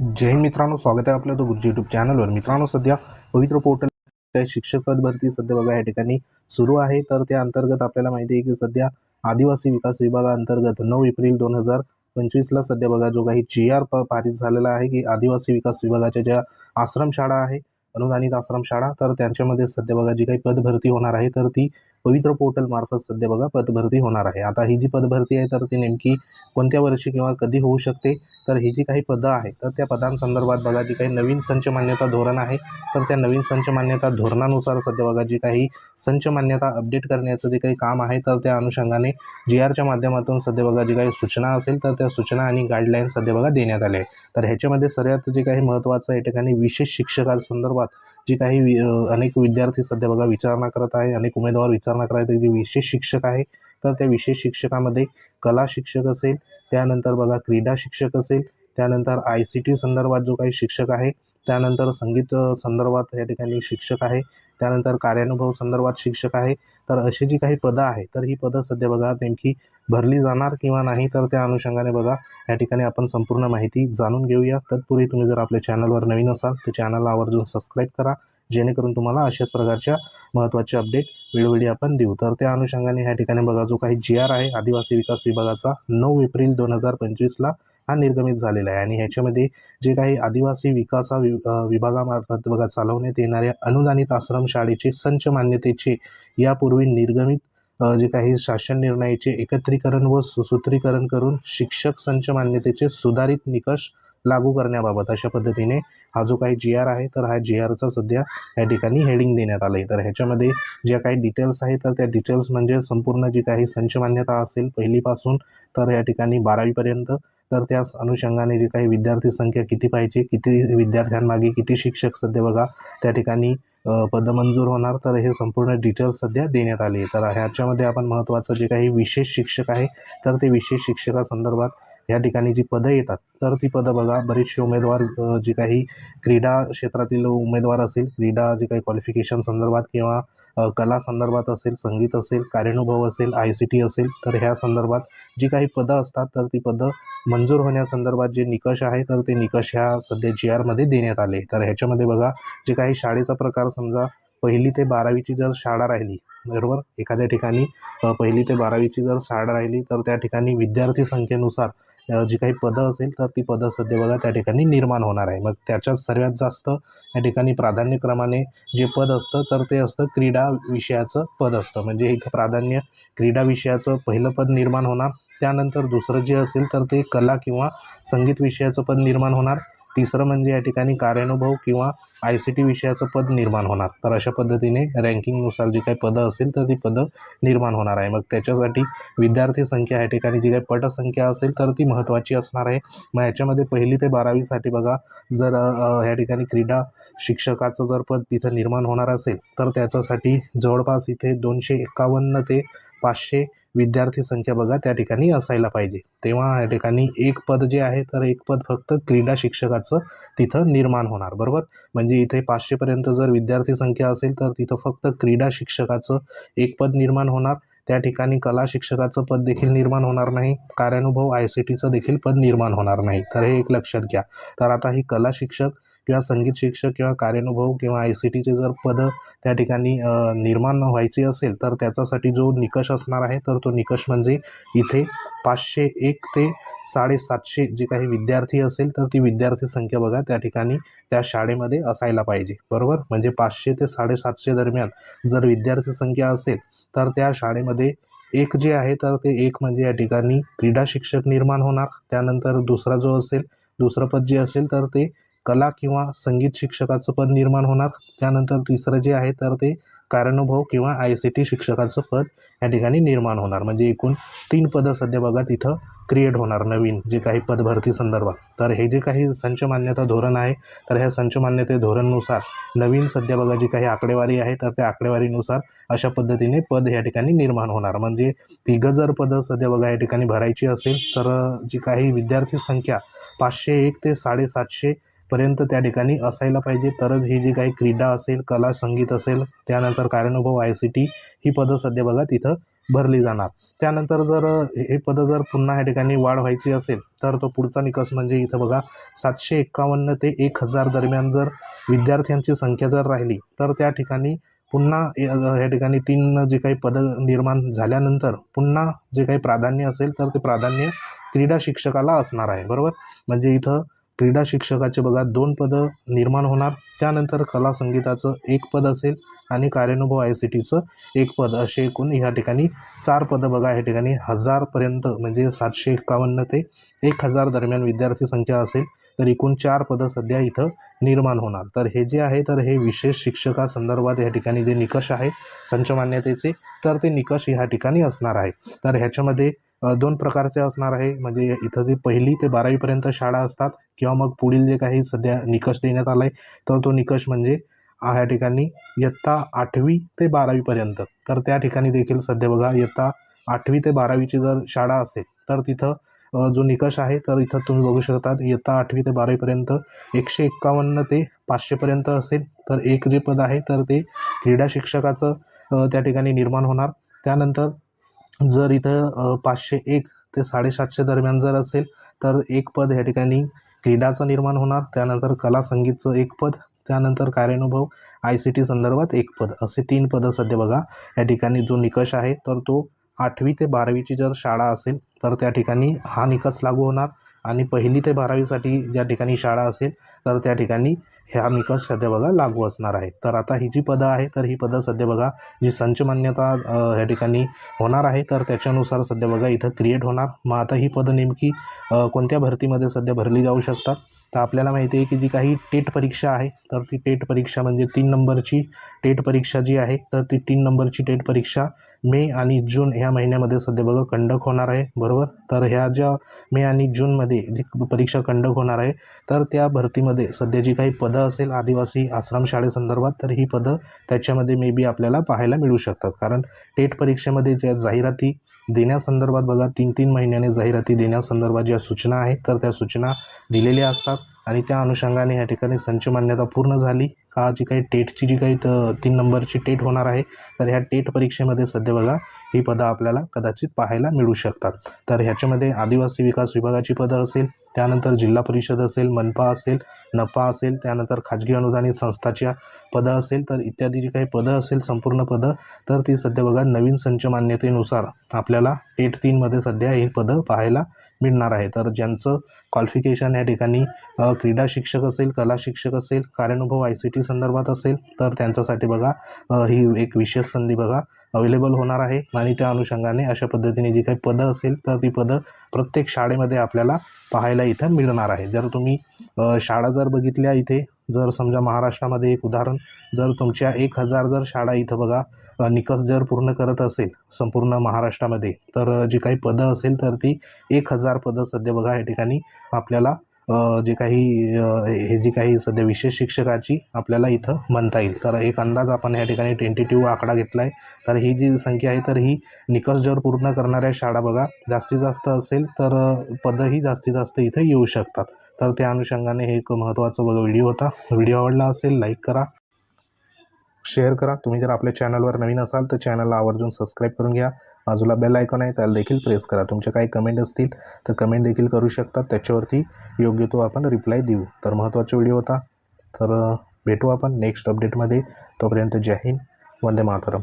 जय मित्रांनो स्वागत आहे आपलं तो गुरुजी यूट्यूब चॅनलवर मित्रांनो सध्या पवित्र पोर्टल त्या शिक्षक पद भरती सध्या बघा या ठिकाणी सुरू आहे. तर त्या अंतर्गत आपल्याला माहिती आहे की सध्या आदिवासी विकास विभागाअंतर्गत नऊ एप्रिल दोन हजार पंचवीसला सध्या बघा जो काही जी आर पारित झालेला आहे की आदिवासी विकास विभागाच्या ज्या आश्रमशाळा आहे अनुदानित आश्रमशाळा तर त्यांच्यामध्ये सध्या बघा जी काही पदभरती होणार आहे तर ती पवित्र पोर्टलमार्फत सध्या बघा पदभरती होणार आहे. आता ही जी पदभरती आहे तर ती नेमकी कोणत्या वर्षी किंवा कधी होऊ शकते? तर ही जी काही पदं आहे तर त्या पदांसंदर्भात बघा जी काही नवीन संच मान्यता धोरण आहे तर त्या नवीन संच मान्यता धोरणानुसार सध्या बघा जी काही संच मान्यता अपडेट करण्याचं जे काही काम आहे तर त्या अनुषंगाने जी आरच्या माध्यमातून सध्या बघा जी काही सूचना असेल तर त्या सूचना आणि गाईडलाईन सध्या बघा देण्यात आल्या आहे तर ह्याच्यामध्ये सर्वात जे काही महत्त्वाचं या ठिकाणी विशेष शिक्षकांसंदर्भात जी काही वि अनेक विद्यार्थी सध्या बघा विचारणा करत आहे अनेक उमेदवार विचारणा करत आहे जे विशेष शिक्षक आहे. तर त्या विशेष शिक्षकामध्ये कला शिक्षक असेल त्यानंतर बघा क्रीडा शिक्षक असेल त्यानंतर आय सी टी संदर्भात जो काही शिक्षक आहे त्यानंतर संगीत संदर्भात या ठिकाणी शिक्षक आहे त्यानंतर कार्यानुभव संदर्भात शिक्षक आहे. तर अशी जी काही पदं आहे तर ही पदं सध्या बघा नेमकी भरली जाणार किंवा नाही तर त्या अनुषंगाने बघा या ठिकाणी आपण संपूर्ण माहिती जाणून घेऊया. तत्पूर्वी तुम्ही जर आपल्या चॅनलवर नवीन असाल तर चॅनलला आवर्जून सबस्क्राईब करा. जेणेकरून तुम्हाला अशाच प्रकारच्या महत्त्वाचे अपडेट वेळोवेळी आपण देऊ. तर त्या अनुषंगाने ह्या ठिकाणी बघा जो काही जी आर आहे आदिवासी विकास विभागाचा नऊ एप्रिल दोन हजार पंचवीसला हा निर्गमित झालेला आहे. आणि ह्याच्यामध्ये जे काही आदिवासी विकासा वि विभागामार्फत बघा चालवण्यात येणाऱ्या अनुदानित आश्रमशाळेचे संच मान्यतेचे यापूर्वी निर्गमित जे काही शासन निर्णयाचे एकत्रीकरण व सुसूत्रीकरण करून शिक्षक संच मान्यतेचे सुधारित निकष लागू करण्याबाबत. अशा पद्धतीने हा जो काही जी आर आहे तर हा जी आरचा सध्या या ठिकाणी हेडिंग देण्यात आलं आहे तर ह्याच्यामध्ये ज्या काही डिटेल्स आहेत तर त्या डिटेल्स म्हणजे संपूर्ण जी काही संच मान्यता असेल पहिलीपासून तर या ठिकाणी बारावीपर्यंत तर त्याच अनुषंगाने जे काही विद्यार्थी संख्या किती पाहिजे किती विद्यार्थ्यांमागे किती शिक्षक सध्या बघा त्या ठिकाणी पदमंजूर मंजूर होणार. तर हे संपूर्ण डिटेल्स सध्या देण्यात आले. तर ह्याच्यामध्ये आपण महत्त्वाचं जे काही विशेष शिक्षक आहे तर ते विशेष शिक्षकासंदर्भात या ठिकाणी जी पदं येतात तर ती पदं बघा बरेचसे उमेदवार जी जे काही क्रीडा क्षेत्रातील उमेदवार असेल क्रीडा जे काही क्वालिफिकेशन संदर्भात किंवा कला संदर्भात असेल संगीत असेल कार्यानुभव असेल आय सी टी असेल तर ह्या संदर्भात जी काही पदं असतात तर ती पदं मंजूर होण्यासंदर्भात जे निकष आहे तर ते निकष ह्या सध्या जी आरमध्ये देण्यात आले. तर ह्याच्यामध्ये बघा जे काही शाळेचा प्रकार समजा पहिली ते बारावीची जर शाळा राहिली बरोबर? एखाद्या ठिकाणी पहिली ते बारावीची जर शाळा राहिली तर त्या ठिकाणी विद्यार्थी संख्येनुसार जी काही पदं असेल तर ती पदं सध्या बघा त्या ठिकाणी निर्माण होणार आहे. मग त्याच्यात सर्वात जास्त या ठिकाणी प्राधान्यक्रमाने जे पद असतं तर ते असतं क्रीडा विषयाचं पद असतं. म्हणजे इथं प्राधान्य क्रीडा विषयाचं पहिलं पद निर्माण होणार. त्यानंतर दुसरं जे असेल तर ते कला किंवा संगीत विषयाचं पद निर्माण होणार. तिसरं म्हणजे या ठिकाणी कार्यानुभव किंवा आय सी टी विषयाचं पद निर्माण होणार. तर अशा पद्धतीने रँकिंगनुसार जी काही पदं असेल तर ती पदं निर्माण होणार आहे. मग त्याच्यासाठी विद्यार्थी संख्या या ठिकाणी जी काही पटसंख्या असेल तर ती महत्त्वाची असणार आहे. मग याच्यामध्ये पहिली ते बारावीसाठी बघा जर ह्या ठिकाणी क्रीडा शिक्षकाचं जर पद तिथं निर्माण होणार असेल तर त्याच्यासाठी जवळपास इथे दोनशे एकावन्न ते पाचशे विद्यार्थी संख्या बघा त्या ठिकाणी असायला पाहिजे. तेव्हा या ठिकाणी एक पद जे आहे तर एक पद फक्त क्रीडा शिक्षकाचं तिथं निर्माण होणार. बरोबर? म्हणजे म्हणजे इथे पाचशेपर्यंत जर विद्यार्थी संख्या असेल तर तिथं फक्त क्रीडा शिक्षकाचं एक पद निर्माण होणार. त्या ठिकाणी कला शिक्षकाचं पद देखील निर्माण होणार नाही. कार्यानुभव आय सी टीचं देखील पद निर्माण होणार नाही. तर हे एक लक्षात घ्या. तर आता ही कला शिक्षक किंवा संगीत शिक्षक किंवा कार्यानुभव किंवा आय सी टीचे जर पदं त्या ठिकाणी निर्माण व्हायची असेल तर त्याच्यासाठी जो निकष असणार आहे तर तो निकष म्हणजे इथे पाचशे एक ते साडेसातशे जे काही विद्यार्थी असेल तर ती विद्यार्थी संख्या बघा त्या ठिकाणी त्या शाळेमध्ये असायला पाहिजे. बरोबर? म्हणजे पाचशे ते साडेसातशे दरम्यान जर विद्यार्थी संख्या असेल तर त्या शाळेमध्ये एक जे आहे तर ते एक म्हणजे या ठिकाणी क्रीडा शिक्षक निर्माण होणार. त्यानंतर दुसरा जो असेल दुसरं पद जे असेल तर ते कला किंवा संगीत शिक्षकाचं पद निर्माण होणार. त्यानंतर तिसरं जे आहे तर ते कार्यानुभव किंवा आय सी टी शिक्षकाचं पद या ठिकाणी निर्माण होणार. म्हणजे एकूण तीन पदं सध्या बघा तिथं क्रिएट होणार नवीन जे काही पदभरती संदर्भात. तर हे जे काही संच मान्यता धोरण आहे तर ह्या संच मान्यते धोरणनुसार नवीन सध्या बघा जी काही आकडेवारी आहे तर त्या आकडेवारीनुसार अशा पद्धतीने पद या ठिकाणी निर्माण होणार. म्हणजे तिघं जर पदं सध्या बघा या ठिकाणी भरायची असेल तर जी काही विद्यार्थी संख्या पाचशे एक ते साडेसातशे पर्यंत त्या ठिकाणी असायला पाहिजे. तरच ही जी काही क्रीडा असेल कला संगीत असेल त्यानंतर कार्यानुभव आय सी टी ही पदं सध्या बघा तिथं भरली जाणार. त्यानंतर जर हे पदं जर पुन्हा या ठिकाणी वाढ व्हायची असेल तर तो पुढचा निकष म्हणजे इथं बघा सातशे एक्कावन्न ते एक हजार दरम्यान जर विद्यार्थ्यांची संख्या जर राहिली तर त्या ठिकाणी पुन्हा या ठिकाणी तीन जे काही पदं निर्माण झाल्यानंतर पुन्हा जे काही प्राधान्य असेल तर ते प्राधान्य क्रीडा शिक्षकाला असणार आहे. बरोबर? म्हणजे इथं क्रीडा शिक्षकाचे बघा दोन पदं निर्माण होणार. त्यानंतर कला संगीताचं एक पद असेल आणि कार्यानुभव आय सी टीचं एक पद. असे एकूण ह्या ठिकाणी चार पदं बघा ह्या ठिकाणी हजारपर्यंत म्हणजे सातशे एक्कावन्न ते एक हजार दरम्यान विद्यार्थी संख्या असेल तर एकूण चार पदं सध्या इथं निर्माण होणार. तर हे जे आहे तर हे विशेष शिक्षकासंदर्भात या ठिकाणी जे निकष आहे संचमान्यतेचे तर ते निकष ह्या ठिकाणी असणार आहे. तर ह्याच्यामध्ये दोन प्रकारचे असणार आहे. म्हणजे इथं जे पहिली ते बारावीपर्यंत शाळा असतात किंवा मग पुढील जे काही सध्या निकष देण्यात आला आहे तर तो निकष म्हणजे ह्या ठिकाणी इयत्ता आठवी ते बारावीपर्यंत तर त्या ठिकाणी देखील सध्या बघा इयत्ता आठवी ते बारावीची जर शाळा असेल तर तिथं जो निकष आहे तर इथं तुम्ही बघू शकतात इयत्ता आठवी ते बारावीपर्यंत एकशे एक्कावन्न ते पाचशेपर्यंत असेल. तर एक जे पद आहे तर ते क्रीडा शिक्षकाचं त्या ठिकाणी निर्माण होणार. त्यानंतर जर इथं पाचशे एक ते साडेसातशे दरम्यान जर असेल तर एक पद ह्या ठिकाणी क्रीडाचं निर्माण होणार. त्यानंतर कला संगीतचं एक पद त्यानंतर कार्यानुभव आय सी टी संदर्भात एक पद असे तीन पदं सध्या बघा या ठिकाणी जो निकष आहे तर तो आठवी ते बारावीची जर शाळा असेल तर त्या ठिकाणी हा निकष लागू होणार. आणि पहिली ते बारावीसाठी ज्या ठिकाणी शाळा असेल तर त्या ठिकाणी ह्या निकष सध्या बघा लागू असणार आहे. तर आता ही जी पदं आहे तर ही पदं सध्या बघा जी संच मान्यता ह्या ठिकाणी होणार आहे तर त्याच्यानुसार सध्या बघा इथं क्रिएट होणार. मग आता ही पदं नेमकी कोणत्या भरतीमध्ये सध्या भरली जाऊ शकतात? तर आपल्याला माहिती आहे की जी काही टेट परीक्षा आहे तर ती टेट परीक्षा म्हणजे तीन नंबरची टेट परीक्षा जी आहे तर ती तीन नंबरची टेट परीक्षा मे आणि जून ह्या महिन्यामध्ये सध्या बघा कंडक्ट होणार आहे. बरोबर? तर ह्या ज्या मे आणि जूनमध्ये जी परीक्षा कंडक्ट होणार आहे तर त्या भरतीमध्ये सध्या जी काही पदं असेल आदिवासी आश्रमशाळेसंदर्भात तर ही पदं त्याच्यामध्ये मे बी आपल्याला पाहायला मिळू शकतात. कारण टेट परीक्षेमध्ये ज्या जाहिराती देण्यासंदर्भात बघा तीन तीन महिन्याने जाहिराती देण्यासंदर्भात ज्या सूचना आहेत तर त्या सूचना दिलेल्या असतात. आणि त्या अनुषंगाने या ठिकाणी संच मान्यता पूर्ण झाली. का जी काही टेटची जी काही त- तीन नंबरची टेट होणार आहे तर ह्या टेट परीक्षेमध्ये सध्या बघा ही पदं आपल्याला कदाचित पाहायला मिळू शकतात. तर ह्याच्यामध्ये आदिवासी विकास विभागाची पदं असेल त्यानंतर जिल्हा परिषद असेल मनपा असेल नपा असेल त्यानंतर खाजगी अनुदानित संस्थाच्या पदं असेल तर इत्यादी जी काही पदं असेल संपूर्ण पदं तर ती सध्या बघा नवीन संच मान्यतेनुसार आपल्याला टेट तीनमध्ये सध्या ही पदं पाहायला मिळणार आहे. तर ज्यांचं क्वालिफिकेशन या ठिकाणी क्रीडा शिक्षक असेल कला शिक्षक असेल कार्यानुभव आय सी टी संदर्भात असेल तर त्यांच्यासाठी बघा ही एक विशेष संधी बघा अवेलेबल होणार आहे. आणि त्या अनुषंगाने अशा पद्धतीने जी काही पदं असेल तर ती पदं प्रत्येक शाळेमध्ये आपल्याला पाहायला इथं मिळणार आहे. जर तुम्ही शाळा जर बघितल्या इथे जर समजा महाराष्ट्रामध्ये एक उदाहरण जर तुमच्या एक हजार जर शाळा इथं बघा निकष जर पूर्ण करत असेल संपूर्ण महाराष्ट्रामध्ये तर जी काही पदं असेल तर ती एक हजार पदं सध्या बघा या ठिकाणी आपल्याला जे काही हे जी काही सध्या विशेष शिक्षकाची आपल्याला इथं म्हणता येईल. तर एक अंदाज आपण या ठिकाणी टेंटेटिव्ह आकडा घेतला आहे तर ही जी संख्या आहे तर ही निकष जर पूर्ण करणाऱ्या शाळा बघा. जास्तीत जास्त असेल तर पदंही जास्तीत जास्त इथं येऊ शकतात. तर त्या अनुषंगाने हे एक महत्त्वाचा बघा व्हिडिओ होता. व्हिडिओ आवडला असेल लाईक करा. शेअर करा. तुम्ही जर आपल्या चॅनलवर नवीन असाल तर चॅनलला आवर्जून सबस्क्राईब करून घ्या. बाजूला बेल आयकॉन आहे त्याला देखील प्रेस करा. तुमचे काही कमेंट असतील तर कमेंट देखील करू शकतात. त्याच्यावरती योग्य तो आपण रिप्लाय देऊ. तर महत्त्वाचा व्हिडिओ होता. तर भेटू आपण नेक्स्ट अपडेटमध्ये तोपर्यंत जय हिंद. वंदे मातरम.